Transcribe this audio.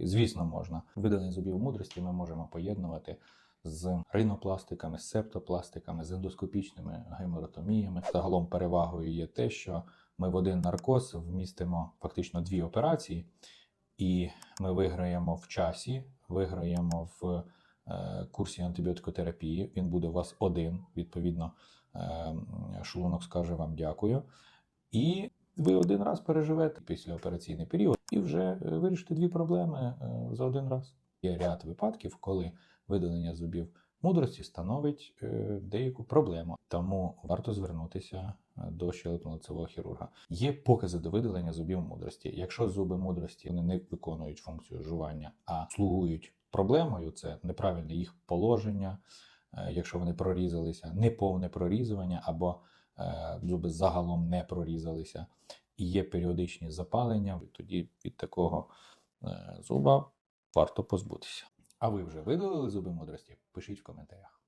Звісно, можна. Видалення зубів мудрості ми можемо поєднувати з ринопластиками, з септопластиками, з ендоскопічними геморотоміями. Загалом перевагою є те, що ми в один наркоз вмістимо фактично дві операції, і ми виграємо в часі, виграємо в е, курсі антибіотикотерапії. Він буде у вас один. Відповідно, е, шлунок скаже вам дякую. І ви один раз переживете післяопераційний період і вже е, вирішите дві проблеми е, за один раз. Є ряд випадків, коли видалення зубів мудрості становить е, деяку проблему, тому варто звернутися до щелепно-лицевого хірурга. Є покази до видалення зубів мудрості. Якщо зуби мудрості вони не виконують функцію жування, а слугують проблемою, це неправильне їх положення, якщо вони прорізалися, неповне прорізування або зуби загалом не прорізалися, є періодичні запалення, тоді від такого е, зуба варто позбутися. А ви вже видалили зуби мудрості? Пишіть в коментарях.